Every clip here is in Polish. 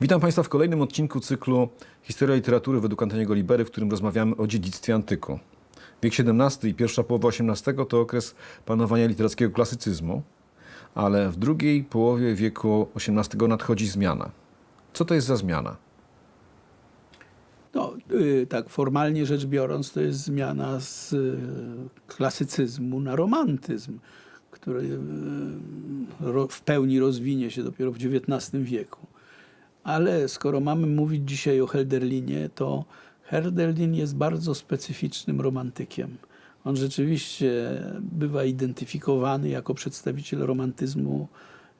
Witam Państwa w kolejnym odcinku cyklu Historia literatury według Antoniego Libery, w którym rozmawiamy o dziedzictwie antyku. Wiek XVII i pierwsza połowa XVIII to okres panowania literackiego klasycyzmu, ale w drugiej połowie wieku XVIII nadchodzi zmiana. Co to jest za zmiana? No, y, tak formalnie rzecz biorąc, to jest zmiana z y, klasycyzmu na romantyzm, który y, ro- w pełni rozwinie się dopiero w XIX wieku. Ale skoro mamy mówić dzisiaj o Hölderlinie, to Hölderlin jest bardzo specyficznym romantykiem. On rzeczywiście bywa identyfikowany jako przedstawiciel romantyzmu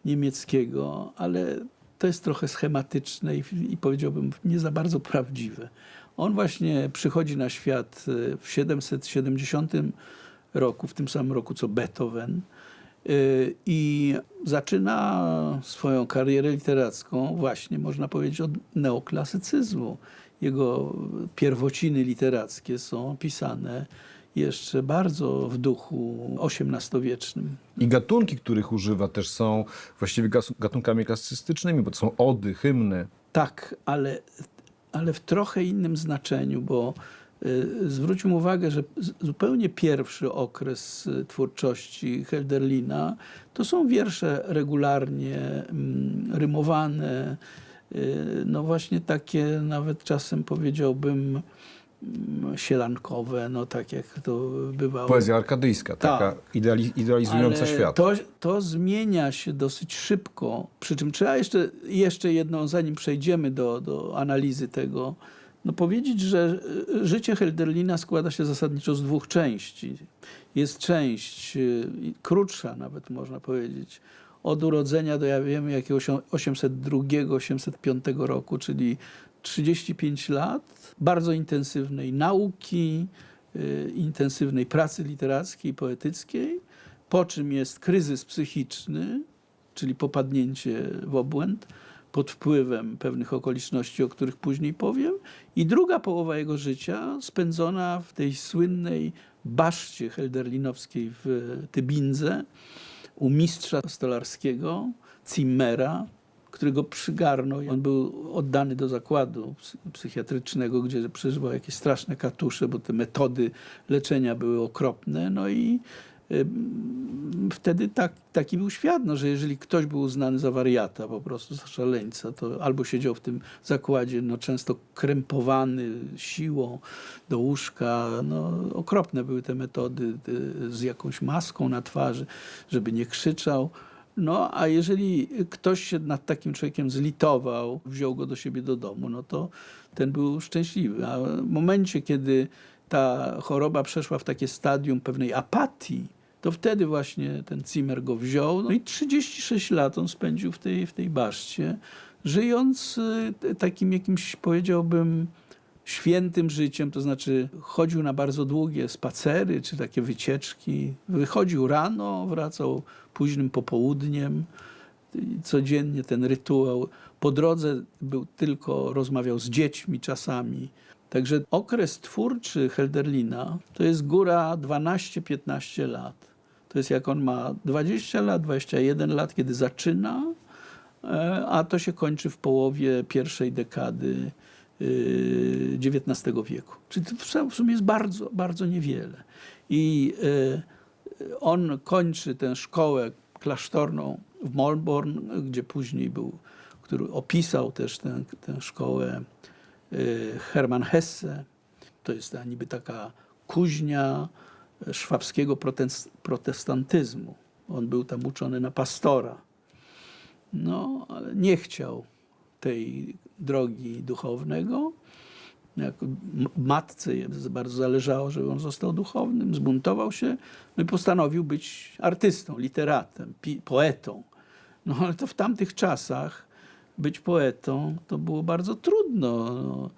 niemieckiego, ale to jest trochę schematyczne i, i powiedziałbym nie za bardzo prawdziwe. On właśnie przychodzi na świat e, w 770 roku, w tym samym roku co Beethoven i zaczyna swoją karierę literacką właśnie, można powiedzieć, od neoklasycyzmu. Jego pierwociny literackie są pisane jeszcze bardzo w duchu XVIII-wiecznym. I gatunki, których używa, też są właściwie gatunkami klasystycznymi, bo to są ody, hymny. Tak, ale, ale w trochę innym znaczeniu, bo y, zwróćmy uwagę, że zupełnie pierwszy okres y, twórczości Hölderlina to są wiersze regularnie mm, rymowane, y, no właśnie takie nawet czasem powiedziałbym mm, sielankowe, no tak jak to bywało. Poezja arkadyjska, taka ideali- idealizująca Ale świat. To, to zmienia się dosyć szybko. Przy czym trzeba jeszcze, jeszcze jedną, zanim przejdziemy do, do analizy tego, no powiedzieć, że y, życie Hölderlina składa się zasadniczo z dwóch części. Jest część y, krótsza, nawet można powiedzieć, od urodzenia do, ja wiem, jakiegoś 802-805 roku, czyli 35 lat bardzo intensywnej nauki, y, intensywnej pracy literackiej, poetyckiej, po czym jest kryzys psychiczny, czyli popadnięcie w obłęd pod wpływem pewnych okoliczności, o których później powiem, i druga połowa jego życia spędzona w tej słynnej baszcie helderlinowskiej w Tybindze u mistrza stolarskiego Zimmera, którego przygarnął. On był oddany do zakładu psy- psychiatrycznego, gdzie przeżywał jakieś straszne katusze, bo te metody leczenia były okropne. No i wtedy tak, taki był świat, no, że jeżeli ktoś był uznany za wariata, po prostu za szaleńca, to albo siedział w tym zakładzie, no, często krępowany siłą do łóżka. No, okropne były te metody z jakąś maską na twarzy, żeby nie krzyczał. No, a jeżeli ktoś się nad takim człowiekiem zlitował, wziął go do siebie do domu, no to ten był szczęśliwy. A w momencie, kiedy ta choroba przeszła w takie stadium pewnej apatii, to wtedy właśnie ten Zimmer go wziął. No i 36 lat on spędził w tej, w tej baszcie, żyjąc y, takim jakimś, powiedziałbym, świętym życiem, to znaczy chodził na bardzo długie spacery czy takie wycieczki. Wychodził rano, wracał późnym popołudniem. Codziennie ten rytuał. Po drodze był tylko, rozmawiał z dziećmi czasami. Także okres twórczy Hölderlina to jest góra 12-15 lat. Jest jak on ma 20 lat, 21 lat, kiedy zaczyna, e, a to się kończy w połowie pierwszej dekady y, XIX wieku. Czyli to w sumie jest bardzo, bardzo niewiele. I y, on kończy tę szkołę klasztorną w Molborn, gdzie później był, który opisał też tę, tę szkołę y, Hermann Hesse. To jest ta niby taka kuźnia szwabskiego protes- protestantyzmu. On był tam uczony na pastora. No, ale nie chciał tej drogi duchownego. Jak matce bardzo zależało, żeby on został duchownym, zbuntował się no i postanowił być artystą, literatem, poetą. No ale to w tamtych czasach być poetą to było bardzo trudno. No,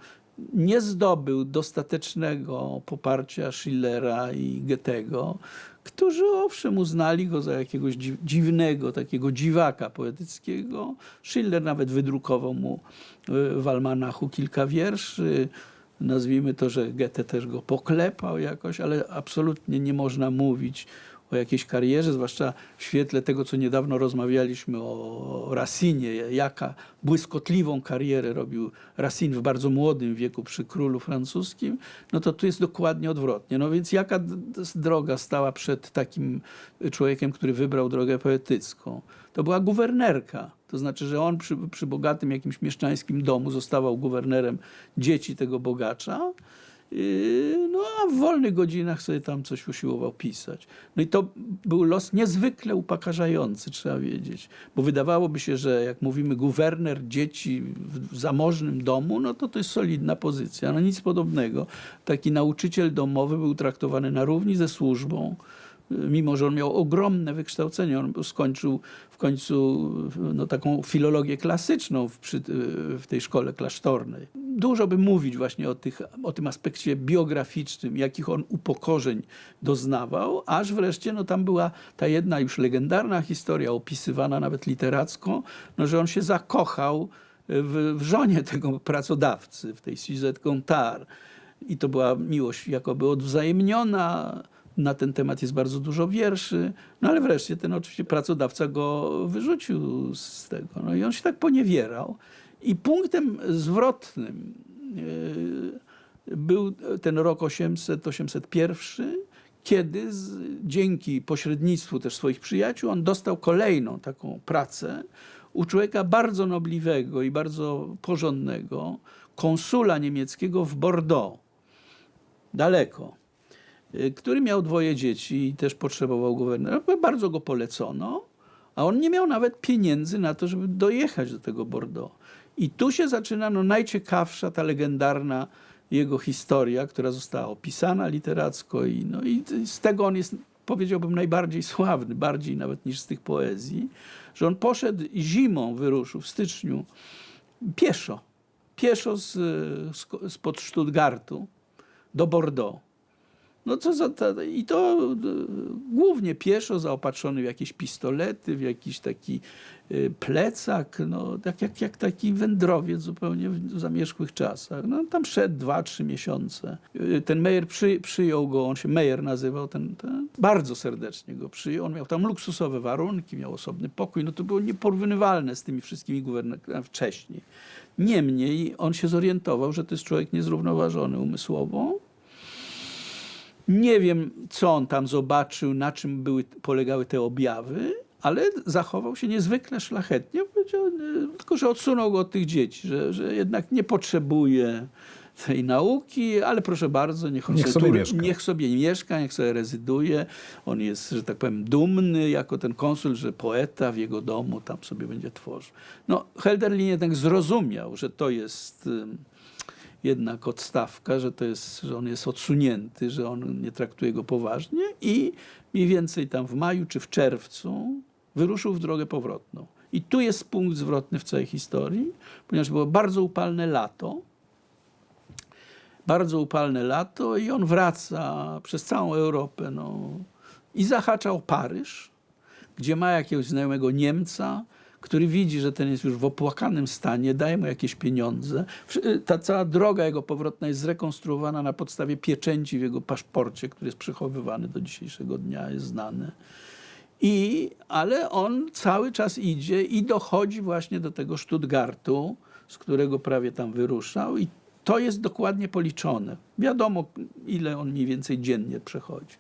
nie zdobył dostatecznego poparcia Schillera i Goethego, którzy owszem uznali go za jakiegoś dzi- dziwnego, takiego dziwaka poetyckiego. Schiller nawet wydrukował mu y, w almanachu kilka wierszy. Nazwijmy to, że Goethe też go poklepał jakoś, ale absolutnie nie można mówić o jakiejś karierze, zwłaszcza w świetle tego, co niedawno rozmawialiśmy o Racinie, jaka błyskotliwą karierę robił Racine w bardzo młodym wieku przy królu francuskim, no to tu jest dokładnie odwrotnie. No więc jaka droga stała przed takim człowiekiem, który wybrał drogę poetycką? To była guwernerka. To znaczy, że on przy, przy bogatym jakimś mieszczańskim domu zostawał guwernerem dzieci tego bogacza. No a w wolnych godzinach sobie tam coś usiłował pisać. No i to był los niezwykle upokarzający, trzeba wiedzieć. Bo wydawałoby się, że jak mówimy guwerner dzieci w zamożnym domu, no to to jest solidna pozycja. No nic podobnego. Taki nauczyciel domowy był traktowany na równi ze służbą mimo że on miał ogromne wykształcenie, on skończył w końcu no, taką filologię klasyczną w, przy, w tej szkole klasztornej. Dużo by mówić właśnie o, tych, o tym aspekcie biograficznym, jakich on upokorzeń doznawał, aż wreszcie no, tam była ta jedna już legendarna historia, opisywana nawet literacko, no, że on się zakochał w, w żonie tego pracodawcy, w tej Suzette Gontard. I to była miłość jakoby odwzajemniona. Na ten temat jest bardzo dużo wierszy. No ale wreszcie ten oczywiście pracodawca go wyrzucił z tego. No i on się tak poniewierał. I punktem zwrotnym yy, był ten rok 800-801, kiedy z, dzięki pośrednictwu też swoich przyjaciół on dostał kolejną taką pracę u człowieka bardzo nobliwego i bardzo porządnego, konsula niemieckiego w Bordeaux, daleko, który miał dwoje dzieci i też potrzebował guvernera. Bardzo go polecono, a on nie miał nawet pieniędzy na to, żeby dojechać do tego Bordeaux. I tu się zaczyna no, najciekawsza ta legendarna jego historia, która została opisana literacko i, no, i z tego on jest, powiedziałbym, najbardziej sławny, bardziej nawet niż z tych poezji, że on poszedł zimą, wyruszył w styczniu pieszo, pieszo z, z, spod Stuttgartu do Bordeaux. No co za ta, I to e, głównie pieszo, zaopatrzony w jakieś pistolety, w jakiś taki e, plecak, no, tak jak, jak taki wędrowiec zupełnie w, zamierzchłych czasach. No, tam szedł dwa, trzy miesiące. E, Ten Meyer przy, przyjął go, on się Meyer nazywał, ten, ten, bardzo serdecznie go przyjął. On miał tam luksusowe warunki, miał osobny pokój. No to było nieporównywalne z tymi wszystkimi guwernerami wcześniej. Niemniej on się zorientował, że to jest człowiek niezrównoważony umysłowo, nie wiem, co on tam zobaczył, na czym były, polegały te objawy, ale zachował się niezwykle szlachetnie. Powiedział, e, tylko, że odsunął go od tych dzieci, że, że jednak nie potrzebuje tej nauki, ale proszę bardzo, niech on Niech sobie tu- mieszka. niech sobie mieszka, niech sobie rezyduje. On jest, że tak powiem, dumny jako ten konsul, że poeta w jego domu tam sobie będzie tworzył. No, Helderlin jednak zrozumiał, że to jest jednak odstawka, że to jest, że on jest odsunięty, że on nie traktuje go poważnie i mniej więcej tam w maju czy w czerwcu wyruszył w drogę powrotną. I tu jest punkt zwrotny w całej historii, ponieważ było bardzo upalne lato, bardzo upalne lato i on wraca przez całą Europę no, i zahacza o Paryż, gdzie ma jakiegoś znajomego Niemca, który widzi, że ten jest już w opłakanym stanie, daje mu jakieś pieniądze. Wszy- Ta cała droga jego powrotna jest zrekonstruowana na podstawie pieczęci w jego paszporcie, który jest przechowywany do dzisiejszego dnia, jest znany. I, ale on cały czas idzie i dochodzi właśnie do tego Stuttgartu, z którego prawie tam wyruszał i to jest dokładnie policzone. Wiadomo, ile on mniej więcej dziennie przechodzi.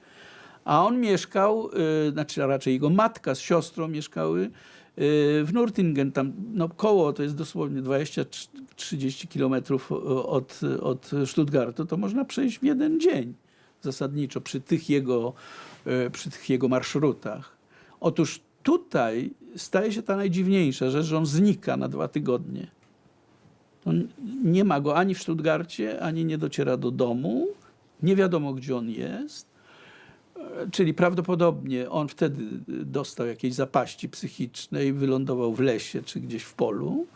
A on mieszkał, y, znaczy raczej jego matka z siostrą mieszkały y, w Nurtingen, tam no, koło, to jest dosłownie 20-30 kilometrów od, od Stuttgartu, to można przejść w jeden dzień zasadniczo przy tych jego, y, przy tych jego marszrutach. Otóż tutaj staje się ta najdziwniejsza rzecz, że on znika na dwa tygodnie. On nie ma go ani w Stuttgarcie, ani nie dociera do domu. Nie wiadomo, gdzie on jest. Czyli prawdopodobnie on wtedy dostał jakiejś zapaści psychicznej, wylądował w lesie czy gdzieś w polu.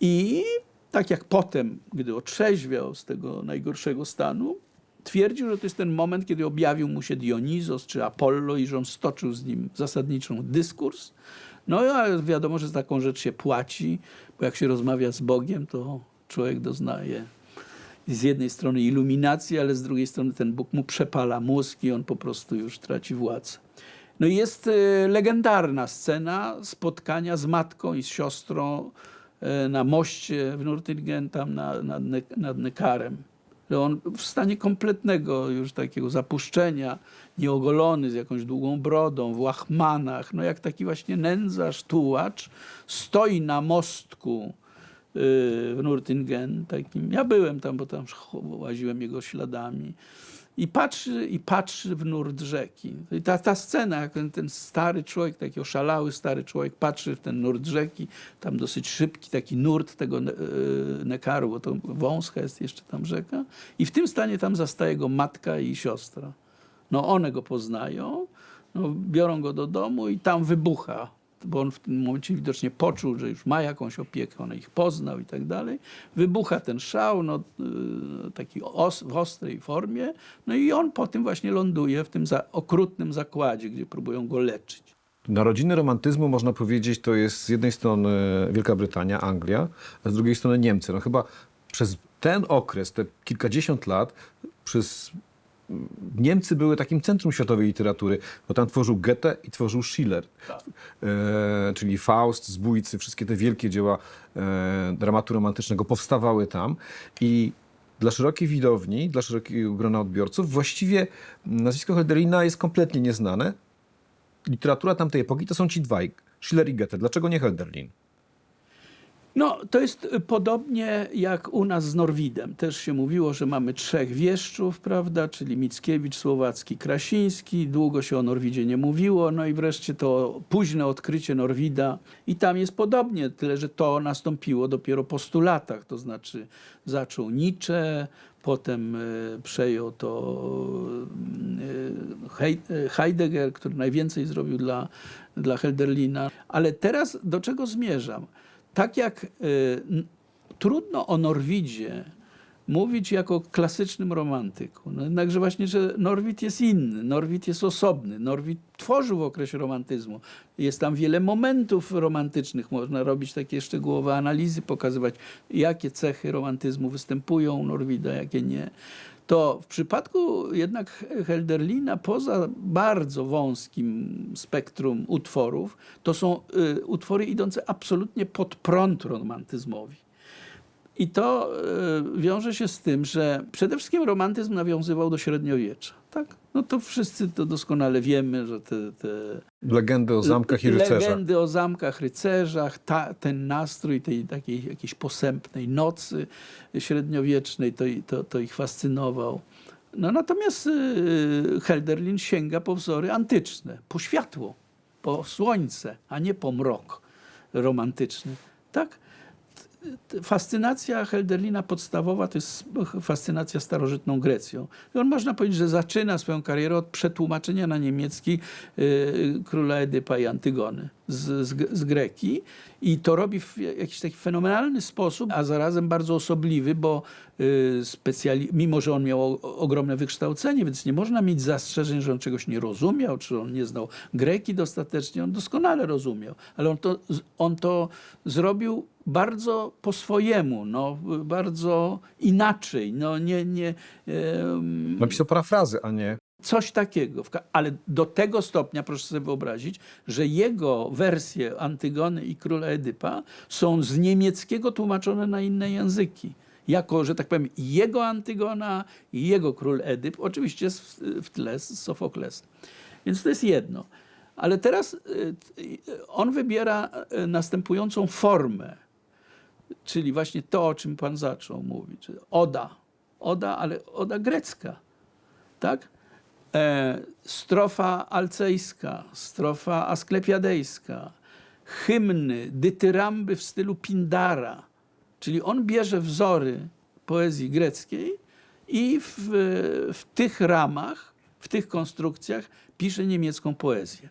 I tak jak potem, gdy otrzeźwiał z tego najgorszego stanu, twierdził, że to jest ten moment, kiedy objawił mu się Dionizos czy Apollo i że on stoczył z nim zasadniczą dyskurs. No ale wiadomo, że za taką rzecz się płaci, bo jak się rozmawia z Bogiem, to człowiek doznaje z jednej strony iluminacji, ale z drugiej strony ten Bóg mu przepala mózg i on po prostu już traci władzę. No i jest e, legendarna scena spotkania z matką i z siostrą e, na moście w Nürtingen, tam na, nad, nad Nekarem. On w stanie kompletnego już takiego zapuszczenia, nieogolony, z jakąś długą brodą, w łachmanach, no jak taki właśnie nędzarz, tułacz, stoi na mostku w Nürtingen, takim, ja byłem tam, bo tam łaziłem jego śladami i patrzy, i patrzy w nurt rzeki. I ta, ta scena, jak ten, ten stary człowiek, taki oszalały stary człowiek patrzy w ten nurt rzeki, tam dosyć szybki taki nurt tego ne, e, Nekaru, bo to wąska jest jeszcze tam rzeka i w tym stanie tam zastaje go matka i siostra. No one go poznają, no, biorą go do domu i tam wybucha, bo on w tym momencie widocznie poczuł, że już ma jakąś opiekę, on ich poznał i tak dalej. Wybucha ten szał, no, y, taki os, w ostrej formie, no i on po tym właśnie ląduje w tym za, okrutnym zakładzie, gdzie próbują go leczyć. Narodziny romantyzmu, można powiedzieć, to jest z jednej strony Wielka Brytania, Anglia, a z drugiej strony Niemcy. No chyba przez ten okres, te kilkadziesiąt lat, przez Niemcy były takim centrum światowej literatury, bo tam tworzył Goethe i tworzył Schiller. E, czyli Faust, Zbójcy, wszystkie te wielkie dzieła e, dramatu romantycznego powstawały tam i dla szerokiej widowni, dla szerokiego grona odbiorców właściwie nazwisko Hölderlina jest kompletnie nieznane. Literatura tamtej epoki to są ci dwaj, Schiller i Goethe. Dlaczego nie Hölderlin? No, to jest y, podobnie jak u nas z Norwidem. Też się mówiło, że mamy trzech wieszczów, prawda, czyli Mickiewicz, Słowacki, Krasiński. Długo się o Norwidzie nie mówiło. No i wreszcie to późne odkrycie Norwida. I tam jest podobnie, tyle że to nastąpiło dopiero po stu latach. To znaczy zaczął Nietzsche, potem y, przejął to y, Hei- Heidegger, który najwięcej zrobił dla, dla Hölderlina. Ale teraz do czego zmierzam? Tak jak y, trudno o Norwidzie mówić jako klasycznym romantyku. No jednakże właśnie, że Norwid jest inny, Norwid jest osobny, Norwid tworzył w okresie romantyzmu. Jest tam wiele momentów romantycznych, można robić takie szczegółowe analizy, pokazywać jakie cechy romantyzmu występują u Norwida, jakie nie. To w przypadku jednak Hölderlina, poza bardzo wąskim spektrum utworów, to są y, utwory idące absolutnie pod prąd romantyzmowi. I to y, wiąże się z tym, że przede wszystkim romantyzm nawiązywał do średniowiecza. Tak? No to wszyscy to doskonale wiemy, że te, te Legendy o zamkach i rycerzach. legendy o zamkach, rycerzach, ta, ten nastrój tej takiej jakiejś posępnej nocy średniowiecznej, to, to, to ich fascynował. No natomiast y, Helderlin sięga po wzory antyczne, po światło, po słońce, a nie po mrok romantyczny. Tak? Fascynacja Helderlina podstawowa to jest fascynacja starożytną Grecją. I on można powiedzieć, że zaczyna swoją karierę od przetłumaczenia na niemiecki y, króla Edypa i Antygony z, z, z Greki. I to robi w jakiś taki fenomenalny sposób, a zarazem bardzo osobliwy, bo y, specjali- mimo, że on miał o, ogromne wykształcenie, więc nie można mieć zastrzeżeń, że on czegoś nie rozumiał, czy on nie znał Greki dostatecznie. On doskonale rozumiał, ale on to, on to zrobił bardzo po swojemu, no, bardzo inaczej. No, nie, nie, Napisał parafrazy, a nie Coś takiego. Ale do tego stopnia, proszę sobie wyobrazić, że jego wersje Antygony i Króla Edypa są z niemieckiego tłumaczone na inne języki. Jako, że tak powiem, jego Antygona i jego Król Edyp, oczywiście w tle z. Więc to jest jedno. Ale teraz y, y, on wybiera y, następującą formę, czyli właśnie to, o czym pan zaczął mówić. Oda. Oda, ale oda grecka. Tak? E, strofa alcejska, strofa asklepiadejska, hymny, dytyramby w stylu Pindara. Czyli on bierze wzory poezji greckiej i w, w tych ramach, w tych konstrukcjach pisze niemiecką poezję.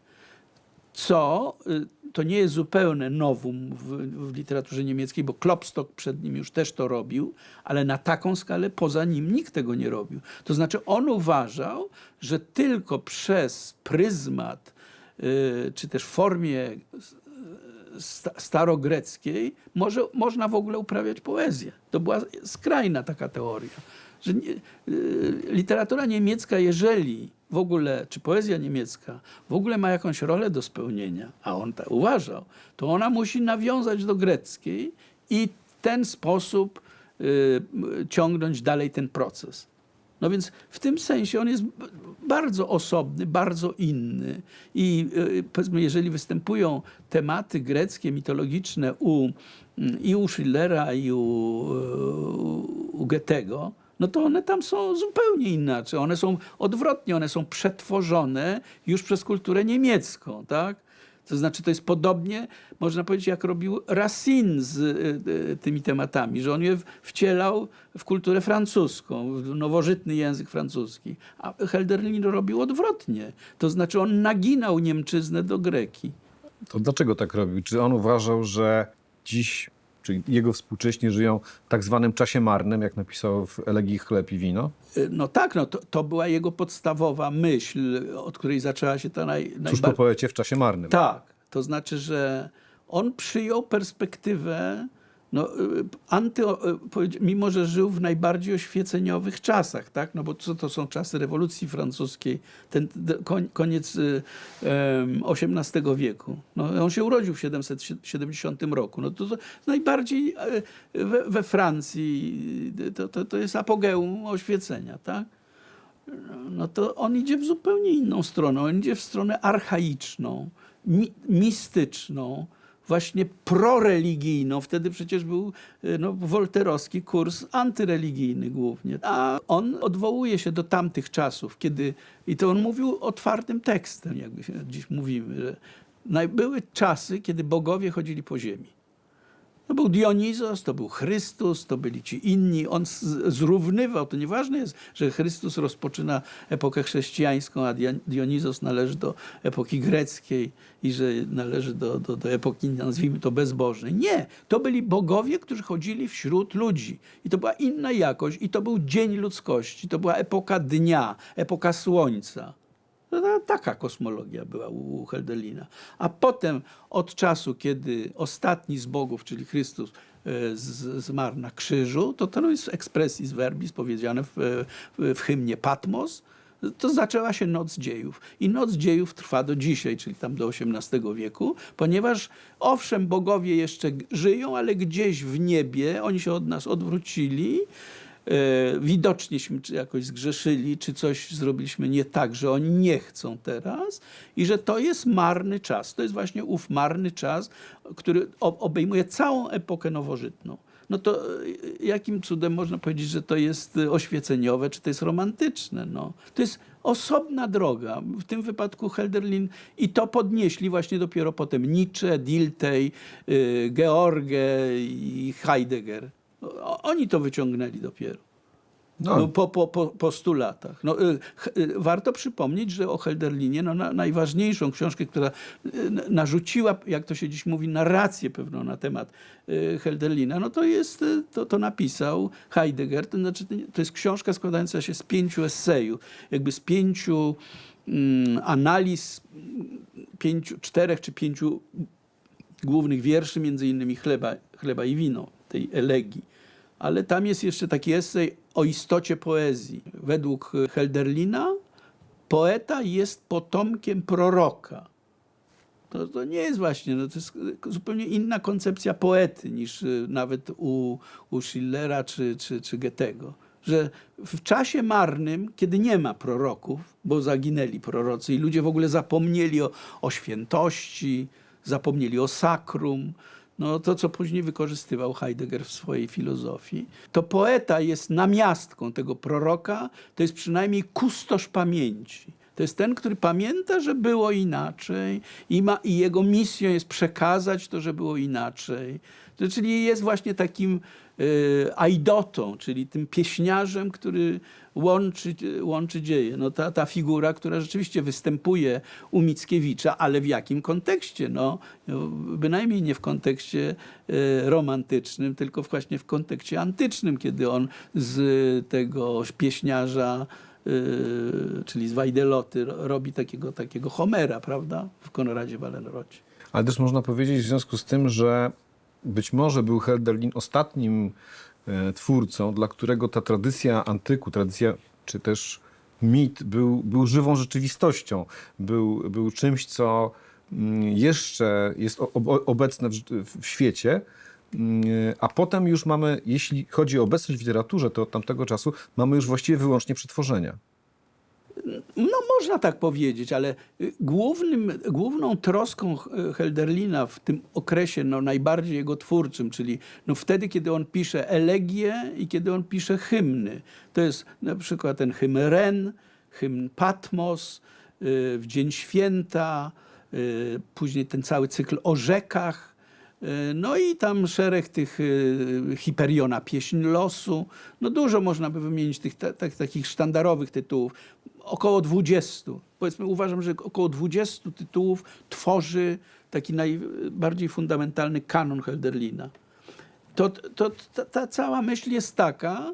Co y, to nie jest zupełne nowum w, w literaturze niemieckiej, bo Klopstock przed nim już też to robił, ale na taką skalę poza nim nikt tego nie robił. To znaczy on uważał, że tylko przez pryzmat, y, czy też formie sta, starogreckiej może, można w ogóle uprawiać poezję. To była skrajna taka teoria. Że nie, y, literatura niemiecka, jeżeli w ogóle, czy poezja niemiecka w ogóle ma jakąś rolę do spełnienia, a on tak uważał, to ona musi nawiązać do greckiej i w ten sposób y, ciągnąć dalej ten proces. No więc w tym sensie on jest bardzo osobny, bardzo inny. I y, powiedzmy, jeżeli występują tematy greckie, mitologiczne u, mm, i u Schillera, i u, y, u Goethego, no to one tam są zupełnie inaczej. One są odwrotnie, one są przetworzone już przez kulturę niemiecką, tak? To znaczy, to jest podobnie, można powiedzieć, jak robił Racine z y, y, tymi tematami, że on je wcielał w kulturę francuską, w nowożytny język francuski. A Helderlin robił odwrotnie. To znaczy, on naginał Niemczyznę do Greki. To dlaczego tak robił? Czy on uważał, że dziś, czyli jego współcześni żyją w tak zwanym czasie marnym, jak napisał w Elegii Chleb i Wino? Y, No tak, no to, to była jego podstawowa myśl, od której zaczęła się ta naj, Cóż po najbardziej... poecie w czasie marnym? Tak, to znaczy, że on przyjął perspektywę, no, y, anty, y, mimo że żył w najbardziej oświeceniowych czasach, tak? no bo co to są czasy rewolucji francuskiej, ten koniec y, XVIII wieku. No, on się urodził w 770 roku. No to, to najbardziej y, we, we Francji y, to, to, to jest apogeum oświecenia, tak? no to on idzie w zupełnie inną stronę. On idzie w stronę archaiczną, mi, mistyczną, właśnie proreligijną. Wtedy przecież był y, no, wolterowski kurs antyreligijny głównie. A on odwołuje się do tamtych czasów, kiedy, i to on mówił otwartym tekstem, jakby dziś mówimy, że były czasy, kiedy bogowie chodzili po ziemi. To był Dionizos, to był Chrystus, to byli ci inni. On zrównywał. To nieważne jest, że Chrystus rozpoczyna epokę chrześcijańską, a Dionizos należy do epoki greckiej i że należy do, do, do epoki, nazwijmy to, bezbożnej. Nie. To byli bogowie, którzy chodzili wśród ludzi. I to była inna jakość. I to był dzień ludzkości. To była epoka dnia, epoka słońca. No, to taka kosmologia była u Heldelina. A potem od czasu, kiedy ostatni z bogów, czyli Chrystus, e, z- zmarł na krzyżu, to to jest expressis verbis powiedziane w, w, w hymnie Patmos, to zaczęła się Noc Dziejów. I Noc Dziejów trwa do dzisiaj, czyli tam do XVIII wieku, ponieważ owszem, bogowie jeszcze żyją, ale gdzieś w niebie oni się od nas odwrócili e, widocznieśmy czy jakoś zgrzeszyli, czy coś zrobiliśmy nie tak, że oni nie chcą teraz i że to jest marny czas. To jest właśnie ów marny czas, który obejmuje całą epokę nowożytną. No to e, jakim cudem można powiedzieć, że to jest e, oświeceniowe, czy to jest romantyczne? No. To jest osobna droga. W tym wypadku Helderlin i to podnieśli właśnie dopiero potem Nietzsche, Dilthey, George i Heidegger. Oni to wyciągnęli dopiero. No, No, po, po, po, po stu latach. No, y, y, warto przypomnieć, że o Helderlinie no, na, najważniejszą książkę, która y, narzuciła, jak to się dziś mówi, narrację pewną na temat y, Helderlina, no to jest, y, to, to napisał Heidegger. To, znaczy, to jest książka składająca się z pięciu esejów, jakby z pięciu mm, analiz, mm, pięciu, czterech czy pięciu głównych wierszy, między innymi chleba, chleba i wino, tej elegii. Ale tam jest jeszcze taki esej o istocie poezji. Według Helderlina poeta jest potomkiem proroka. To, to nie jest właśnie, no to jest zupełnie inna koncepcja poety niż y, nawet u, u Schillera czy, czy, czy Goethego. Że w czasie marnym, kiedy nie ma proroków, bo zaginęli prorocy i ludzie w ogóle zapomnieli o, o świętości, zapomnieli o sakrum, no to co później wykorzystywał Heidegger w swojej filozofii, to poeta jest namiastką tego proroka, to jest przynajmniej kustosz pamięci. To jest ten, który pamięta, że było inaczej i, ma, i jego misją jest przekazać to, że było inaczej. To, czyli jest właśnie takim aidotą, czyli tym pieśniarzem, który łączy, łączy dzieje. No ta, ta figura, która rzeczywiście występuje u Mickiewicza, ale w jakim kontekście? No, no, bynajmniej nie w kontekście y, romantycznym, tylko właśnie w kontekście antycznym, kiedy on z tego pieśniarza y, czyli z Wajdeloty, ro- robi takiego, takiego Homera, prawda? W Konradzie Wallenrodzie. Ale też można powiedzieć w związku z tym, że być może był Hölderlin ostatnim e, twórcą, dla którego ta tradycja antyku, tradycja czy też mit był, był żywą rzeczywistością, był, był czymś, co mm, jeszcze jest obecne w, w świecie. Mm, A potem już mamy, jeśli chodzi o obecność w literaturze, to od tamtego czasu mamy już właściwie wyłącznie przetworzenia. No można tak powiedzieć, ale y, głównym, główną troską H- Hölderlina w tym okresie no, najbardziej jego twórczym, czyli no, wtedy, kiedy on pisze elegie i kiedy on pisze hymny. To jest na przykład ten hymn Ren, hymn Patmos, y, w Dzień Święta, y, później ten cały cykl o rzekach, no i tam szereg tych y, Hiperiona, pieśń losu. No dużo można by wymienić tych ta, ta, takich sztandarowych tytułów. Około 20. Powiedzmy, uważam, że około 20 tytułów tworzy taki najbardziej fundamentalny kanon Hölderlina. To, to, ta, ta cała myśl jest taka,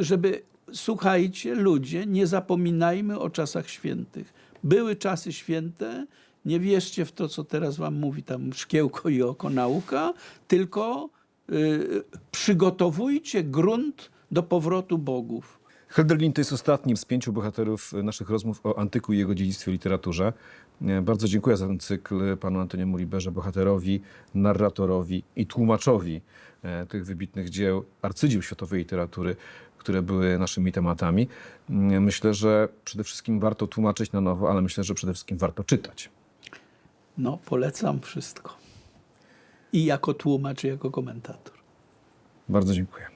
żeby słuchajcie, ludzie, nie zapominajmy o czasach świętych. Były czasy święte, nie wierzcie w to, co teraz wam mówi tam szkiełko i oko nauka, tylko y, przygotowujcie grunt do powrotu bogów. Hölderlin to jest ostatnim z pięciu bohaterów naszych rozmów o antyku i jego dziedzictwie w literaturze. E, Bardzo dziękuję za ten cykl panu Antoniemu Liberze, bohaterowi, narratorowi i tłumaczowi e, tych wybitnych dzieł, arcydzieł światowej literatury, które były naszymi tematami. Mm, Myślę, że przede wszystkim warto tłumaczyć na nowo, ale myślę, że przede wszystkim warto czytać. No, polecam wszystko. I jako tłumacz, i jako komentator. Bardzo dziękuję.